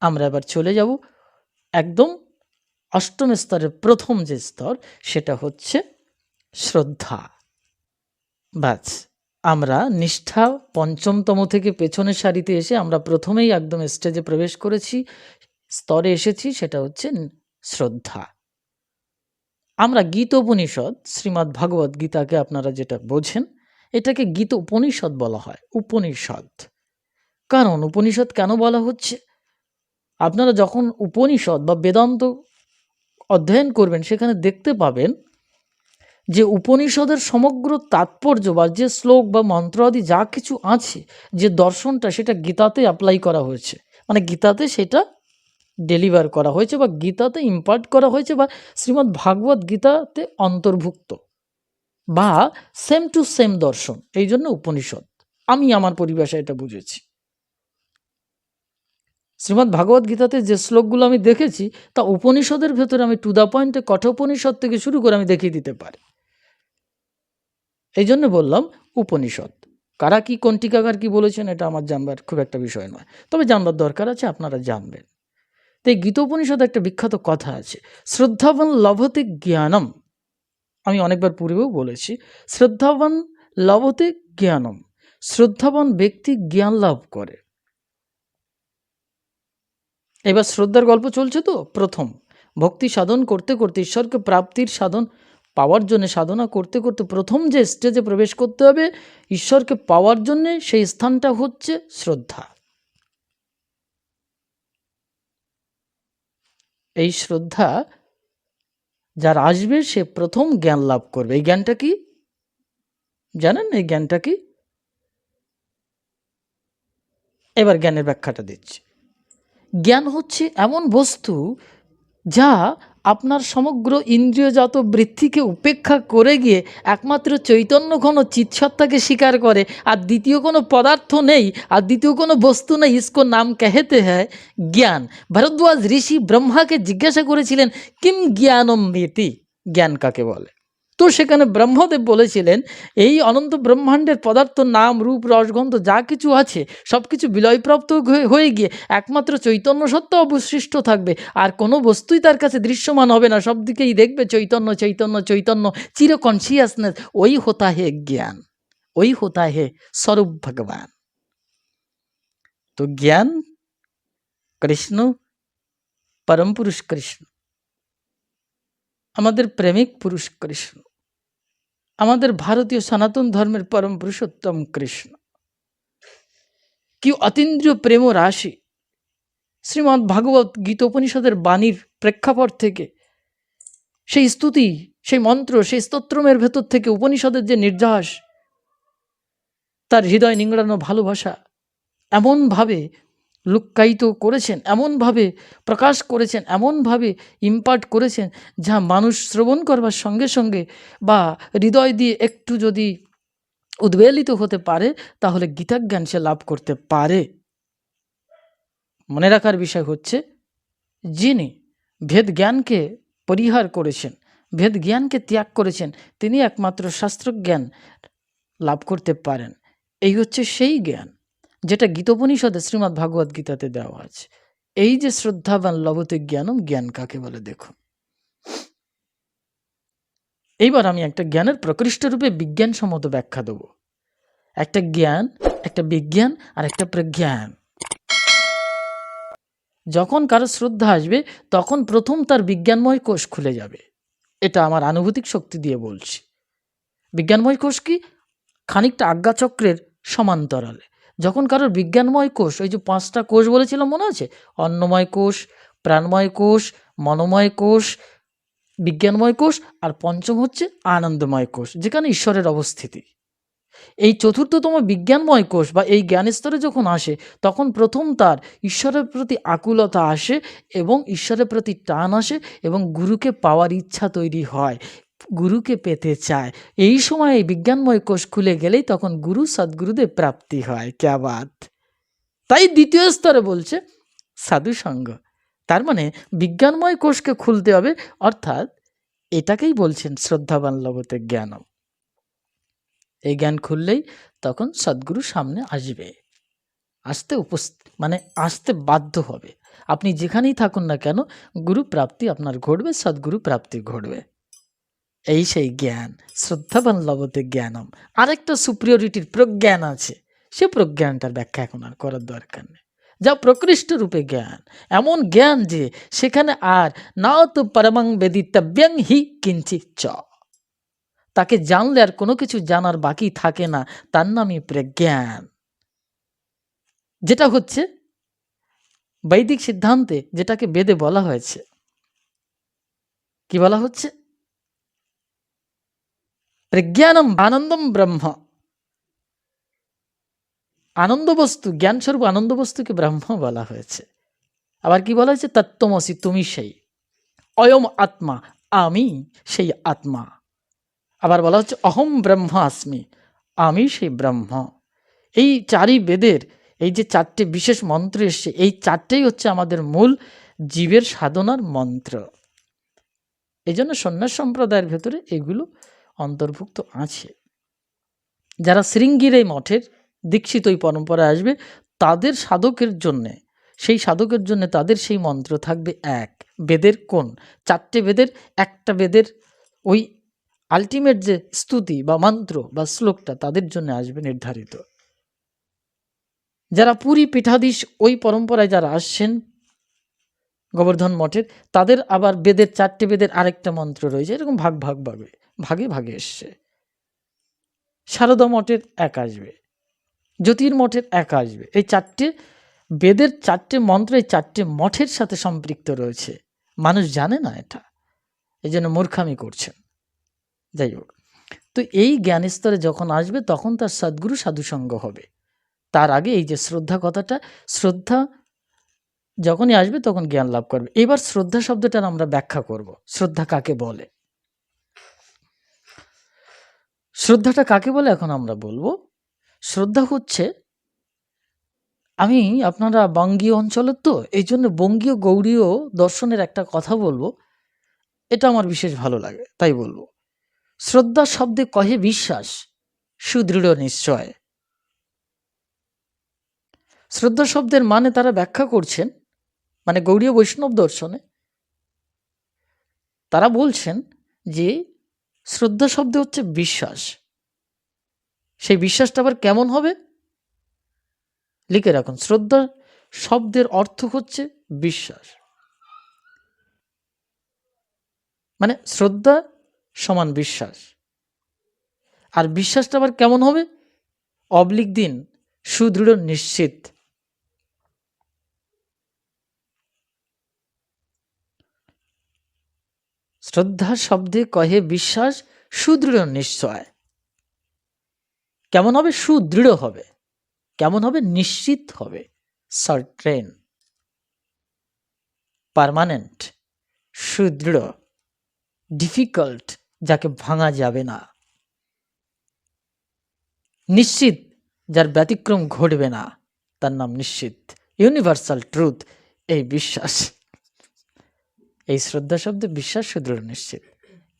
আমরা এবার চলে যাব একদম অষ্টম স্তরের প্রথম যে স্তর, সেটা হচ্ছে শ্রদ্ধা। ব্যাস, আমরা নিষ্ঠা পঞ্চমতম থেকে পেছনের সারিতে এসে আমরা প্রথমেই একদম স্টেজে প্রবেশ করেছি, স্তরে এসেছি, সেটা হচ্ছে শ্রদ্ধা। আমরা গীত উপনিষদ শ্রীমদ্ ভাগবত গীতাকে আপনারা যেটা বোঝেন, এটাকে গীত উপনিষদ বলা হয়, উপনিষদ। কারণ উপনিষদ কেন বলা হচ্ছে? আপনারা যখন উপনিষদ বা বেদান্ত অধ্যয়ন করবেন, সেখানে দেখতে পাবেন যে উপনিষদের সমগ্র তাৎপর্য বা যে শ্লোক বা মন্ত্র আদি যা কিছু আছে, যে দর্শনটা সেটা গীতাতে অ্যাপ্লাই করা হয়েছে। মানে গীতাতে সেটা ডেলিভার করা হয়েছে বা গীতাতে ইম্পার্ট করা হয়েছে বা শ্রীমদ্ ভাগবত গীতাতে অন্তর্ভুক্ত বা সেম টু সেম দর্শন। এই জন্য উপনিষদ। আমি আমার পরিভাষায় এটা বুঝেছি। শ্রীমদ্ ভাগবত গীতাতে যে শ্লোকগুলো আমি দেখেছি, তা উপনিষদের ভেতরে আমি টু দ্য পয়েন্টে কঠোপনিষদ থেকে শুরু করে আমি দেখিয়ে দিতে পারি। এই জন্য বললাম উপনিষদ। কারা কি, কোন টিকাকার কি বলেছেন, এটা আমার জানবার খুব একটা বিষয় নয়। তবে জানবার দরকার আছে, আপনারা জানবেন। তো এই গীতোপনিষদ একটা বিখ্যাত কথা আছে, শ্রদ্ধাবান লভতে জ্ঞানম। আমি অনেকবার পূর্বেও বলেছি, শ্রদ্ধাবান লভতে জ্ঞানম। শ্রদ্ধাবান ব্যক্তি জ্ঞান লাভ করে। এবার শ্রদ্ধার গল্প চলছে তো প্রথম। ভক্তি সাধন করতে করতে, ঈশ্বরকে প্রাপ্তির সাধন, পাওয়ার জন্য সাধনা করতে করতে প্রথম যে স্টেজে প্রবেশ করতে হবে, ঈশ্বরকে পাওয়ার জন্যে সেই স্থানটা হচ্ছে শ্রদ্ধা। এই শ্রদ্ধা যার আসবে, সে প্রথম জ্ঞান লাভ করবে। এই জ্ঞানটা কি? জানেন এই জ্ঞানটা কি? এবার জ্ঞানের ব্যাখ্যাটা দিচ্ছি। জ্ঞান হচ্ছে এমন বস্তু যা আপনার সমগ্র ইন্দ্রিয়জাত বৃত্তিকে উপেক্ষা করে গিয়ে একমাত্র চৈতন্য ঘন চিৎসত্তাকে স্বীকার করে। আর দ্বিতীয় কোনো পদার্থ নেই, আর দ্বিতীয় কোনো বস্তু নেই, ইসকো নাম কহেতে হ্যায়? জ্ঞান। ভরদ্বাজ ঋষি ব্রহ্মাকে জিজ্ঞাসা করেছিলেন, কিম জ্ঞানম ইতি? জ্ঞান কাকে বলে? তো সেখানে ব্রহ্মদেব বলেছিলেন, এই অনন্ত ব্রহ্মাণ্ডের পদার্থ, নাম, রূপ, রসগন্ধ, যা কিছু আছে সব কিছু বিলয়প্রাপ্ত হয়ে- গিয়ে একমাত্র চৈতন্য সত্য অবশিষ্ট থাকবে। আর কোনো বস্তুই তার কাছে দৃশ্যমান হবে না। সব দিকেই দেখবে চৈতন্য চৈতন্য চৈতন্য, চির কনসিয়াসনেস ওই হোতা হে জ্ঞান, ওই হোতা হে স্বরূপ ভগবান। তো জ্ঞান, কৃষ্ণ, পরম পুরুষ কৃষ্ণ, আমাদের প্রেমিক পুরুষ কৃষ্ণ। আমাদের ভারতীয় সনাতন ধর্মের পরম পুরুষোত্তম কৃষ্ণ। কি অতীন্দ্রিয় প্রেম রাশি। শ্রীমদ্ ভাগবত গীতোপনিষদের বাণীর প্রেক্ষাপট থেকে সেই স্তুতি, সেই মন্ত্র, সেই স্তোত্রমের ভেতর থেকে উপনিষদের যে নির্যাস, তার হৃদয় নিংড়ানো ভালোবাসা, এমনভাবে লুক্কায়িত করেছেন, এমনভাবে প্রকাশ করেছেন, এমনভাবে ইম্পার্ট করেছেন, যা মানুষ শ্রবণ করবার সঙ্গে সঙ্গে বা হৃদয় দিয়ে একটু যদি উদ্বেলিত হতে পারে, তাহলে গীতাজ্ঞান সে লাভ করতে পারে। মনে রাখার বিষয় হচ্ছে, যিনি ভেদ জ্ঞানকে পরিহার করেছেন ভেদ জ্ঞানকে ত্যাগ করেছেন, তিনি একমাত্র শাস্ত্রজ্ঞান লাভ করতে পারেন। এই হচ্ছে সেই জ্ঞান। যেটা গীতোপনিষদে শ্রীমদ্ ভাগবত গীতাতে দেওয়া আছে। এই যে শ্রদ্ধাবান লভতে জ্ঞানম, জ্ঞান কাকে বলে দেখুন। এইবার আমি একটা জ্ঞানের প্রকৃষ্ট রূপে বিজ্ঞানসম্মত ব্যাখ্যা দেব। একটা জ্ঞান, একটা বিজ্ঞান আর একটা প্রজ্ঞান। যখন কারও শ্রদ্ধা আসবে, তখন প্রথম তার বিজ্ঞানময় কোষ খুলে যাবে। এটা আমার আনুভূতিক শক্তি দিয়ে বলছি। বিজ্ঞানময় কোষ কি? খানিকটা আজ্ঞাচক্রের সমান্তরালে। যখন কারোর বিজ্ঞানময় কোষ, ওই যে পাঁচটা কোষ বলেছিলাম মনে আছে? অন্নময় কোষ, প্রাণময় কোষ মনোময় কোষ, বিজ্ঞানময় কোষ আর পঞ্চম হচ্ছে আনন্দময় কোষ, যেখানে ঈশ্বরের অবস্থিতি। এই চতুর্থতম বিজ্ঞানময় কোষ বা এই জ্ঞান স্তরে যখন আসে, তখন প্রথম তার ঈশ্বরের প্রতি আকুলতা আসে এবং ঈশ্বরের প্রতি টান আসে এবং গুরুকে পাওয়ার ইচ্ছা তৈরি হয়। গুরুকে পেতে চায়। এই সময় বিজ্ঞানময় কোষ খুলে গেলেই তখন গুরু সদ্গুরুদের প্রাপ্তি হয়। ক্যা বাত? তাই দ্বিতীয় স্তরে বলছে সাধু সঙ্গ তার মানে বিজ্ঞানময় কোষকে খুলতে হবে, অর্থাৎ এটাকেই বলছেন শ্রদ্ধাবান লবতে জ্ঞানম। এই জ্ঞান খুললেই তখন সদ্গুরু সামনে আসবে। আসতে উপস্থিত মানে আসতে বাধ্য হবে। আপনি যেখানেই থাকুন না কেন গুরু প্রাপ্তি আপনার ঘটবে, সদ্গুরু প্রাপ্তি ঘটবে। এই সেই জ্ঞান, শ্রদ্ধাবান লবতে জ্ঞানম। আরেকটা সুপ্রিয়রিটির প্রজ্ঞান আছে। সে প্রজ্ঞানটার ব্যাখ্যা এখন আর করার দরকার নেই। যা প্রকৃষ্ট রূপে জ্ঞান। এমন জ্ঞান যে সেখানে আর না তো পরমং বেদিতব্যং হি কিঞ্চিত চ। তাকে জানলে আর কোনো কিছু জানার বাকি থাকে না, তার নামই প্রজ্ঞান। যেটা হচ্ছে বৈদিক সিদ্ধান্তে যেটাকে বেদে বলা হয়েছে। কি বলা হচ্ছে? প্রজ্ঞানম আনন্দম ব্রহ্ম আনন্দ বস্তু জ্ঞানস্বরূপ আনন্দ বস্তুকে ব্রহ্ম বলা হয়েছে আবার কি বলা হয়েছে তত্ত্বমসি তুমি সেই অয়ম আত্মা আমি সেই আত্মা আবার বলা হচ্ছে অহম ব্রহ্ম আসমি আমি সেই ব্রহ্ম এই চারি বেদের এই যে চারটে বিশেষ মন্ত্র এসছে এই চারটেই হচ্ছে আমাদের মূল জীবের সাধনার মন্ত্র। এই জন্য সন্ন্যাস সম্প্রদায়ের ভেতরে এগুলো অন্তর্ভুক্ত আছে। যারা শৃঙ্গির এই মঠের দীক্ষিত ওই পরম্পরায় আসবে, তাদের সাধকের জন্যে, সেই সাধকের জন্য তাদের সেই মন্ত্র থাকবে এক, বেদের কোন চারটে বেদের, একটা বেদের ওই আলটিমেট যে স্তুতি বা মন্ত্র বা শ্লোকটা তাদের জন্য আসবে নির্ধারিত। যারা পুরী পীঠাধীশ ওই পরম্পরায় যারা আসছেন গোবর্ধন মঠের, তাদের আবার বেদের চারটে বেদের আরেকটা মন্ত্র রয়েছে, এরকম ভাগ ভাগ ভাগে ভাগে ভাগে এসছে। সারদা মঠের এক আসবে জ্যোতির্মঠের এক আসবে, এই চারটে বেদের চারটে মন্ত্র, এই চারটে মঠের সাথে সম্পৃক্ত রয়েছে। মানুষ জানে না এটা, এই জন্য মূর্খামি করছেন। যাই হোক, তো এই জ্ঞান স্তরে যখন আসবে, তখন তার সদ্গুরু সাধুসঙ্গ হবে। তার আগে এই যে শ্রদ্ধা কথাটা, শ্রদ্ধা যখনই আসবে তখন জ্ঞান লাভ করবে। এবার শ্রদ্ধা শব্দটার আমরা ব্যাখ্যা করব। শ্রদ্ধা কাকে বলে? শ্রদ্ধাটা কাকে বলে এখন আমরা বলব? শ্রদ্ধা হচ্ছে, আমি, আপনারা বঙ্গীয় অঞ্চলের তো, এই জন্য বঙ্গীয় গৌড়ীয় দর্শনের একটা কথা বলব। এটা আমার বিশেষ ভালো লাগে, তাই বলব। শ্রদ্ধা শব্দে কহে বিশ্বাস, সুদৃঢ় নিশ্চয়। শ্রদ্ধা শব্দের মানে তারা ব্যাখ্যা করছেন মানে গৌড়ীয় বৈষ্ণব দর্শনে তারা বলছেন যে শ্রদ্ধা শব্দ হচ্ছে বিশ্বাস। সেই বিশ্বাসটা আবার কেমন হবে? লিখে রাখুন শ্রদ্ধা শব্দের অর্থ হচ্ছে বিশ্বাস। মানে শ্রদ্ধা সমান বিশ্বাস। আর বিশ্বাসটা আবার কেমন হবে? অবলিক দিন, সুদৃঢ় নিশ্চিত। শ্রদ্ধা শব্দে কহে বিশ্বাস, সুদৃঢ় নিশ্চয়। কেমন হবে? সুদৃঢ় হবে। কেমন হবে? নিশ্চিত হবে। সার্ট্রেন পারমানেন্ট সুদৃঢ়। ডিফিকাল্ট যাকে ভাঙা যাবে না। নিশ্চিত। যার ব্যতিক্রম ঘটবে না। তার নাম নিশ্চিত। ইউনিভার্সাল ট্রুথ এই বিশ্বাস। এই শ্রদ্ধা শব্দে বিশ্বাস সুদৃঢ় নিশ্চিত।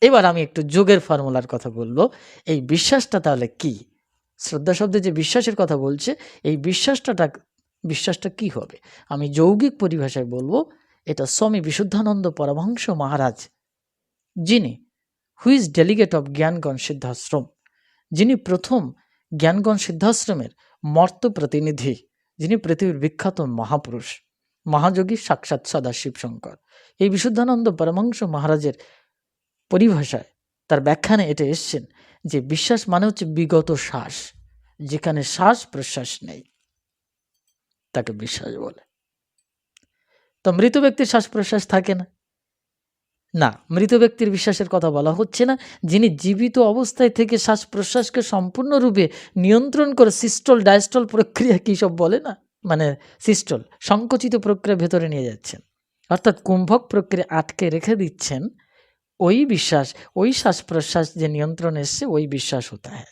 এবার আমি একটু যোগের ফর্মুলার কথা বলব। এই বিশ্বাসটা তাহলে কি? শ্রদ্ধা শব্দে যে বিশ্বাসের কথা বলছে, এই বিশ্বাসটা বিশ্বাসটা কি হবে? আমি যৌগিক পরিভাষায় বলব, এটা স্বামী বিশুদ্ধানন্দ পরমহংস মহারাজ, যিনি who is delegate of Gyanganj Siddhashram যিনি প্রথম জ্ঞানগণ সিদ্ধাশ্রমের মর্ত প্রতিনিধি, যিনি পৃথিবীর বিখ্যাত মহাপুরুষ। মহাযোগী সাক্ষাৎ সদা শিবশঙ্কর এই বিশুদ্ধানন্দ পরমহংস মহারাজের পরিভাষায় তার ব্যাখ্যানে এটা এসছেন যে বিশ্বাস মানে হচ্ছে বিগত শ্বাস, যেখানে শ্বাস প্রশ্বাস নেই। তাকে বিশ্বাস বলে। তো মৃত ব্যক্তির শ্বাস প্রশ্বাস থাকে না? না, মৃত ব্যক্তির বিশ্বাসের কথা বলা হচ্ছে না। যিনি জীবিত অবস্থায় থেকে শ্বাস প্রশ্বাসকে সম্পূর্ণরূপে নিয়ন্ত্রণ করে সিস্টল, ডায়স্টল প্রক্রিয়া কী সব বলে না? মানে সিস্টল, সংকুচিত প্রক্রিয়া ভেতরে নিয়ে যাচ্ছেন। অর্থাৎ কুম্ভক প্রক্রিয়া আটকে রেখে দিচ্ছেন, ওই বিশ্বাস, ওই শ্বাস প্রশ্বাস যে নিয়ন্ত্রণ এসছে, ওই বিশ্বাস হতে হয়।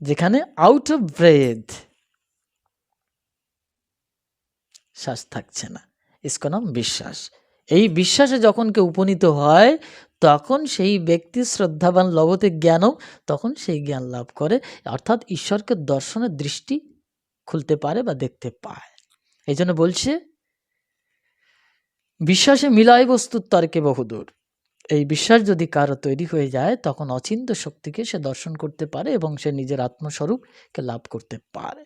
যেখানে আউট অফ ব্রেথ শ্বাস থাকছে না। ইসকো নাম বিশ্বাস। এই বিশ্বাসে যখন কেউ উপনীত হয়, তখন সেই ব্যক্তি শ্রদ্ধাবান লবতে জ্ঞানও তখন সেই জ্ঞান লাভ করে। অর্থাৎ ঈশ্বরকে দর্শনের দৃষ্টি খুলতে পারে বা দেখতে পায়। এই জন্য বলছে, বিশ্বাসে মিলায় বস্তুর তর্কে বহুদূর। এই বিশ্বাস যদি কারও তৈরি হয়ে যায়, তখন অচিন্ত শক্তিকে সে দর্শন করতে পারে এবং সে নিজের আত্মস্বরূপকে লাভ করতে পারে।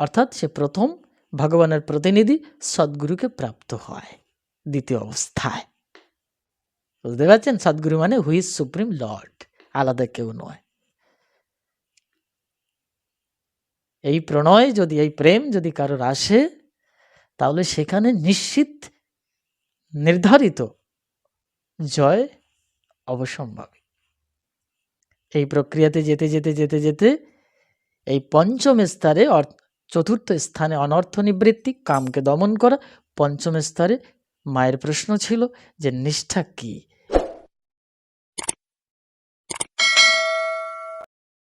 অর্থাৎ সে প্রথম ভগবানের প্রতিনিধি সদ্গুরুকে প্রাপ্ত হয়, দ্বিতীয় অবস্থায়। বুঝতে পারছেন? সদ্গুরু মানে হুইজ সুপ্রিম লর্ড আলাদা কেউ নয়। এই প্রণয় যদি, এই প্রেম যদি কারোর আসে, তাহলে সেখানে নিশ্চিত নির্ধারিত জয় অবসম্ভাবী। এই প্রক্রিয়াতে যেতে যেতে যেতে যেতে এই পঞ্চম স্তরে চতুর্থ স্থানে অনর্থ নিবৃত্তি, কামকে দমন করা, পঞ্চম স্তরে মায়ের প্রশ্ন ছিল যে নিষ্ঠা কি?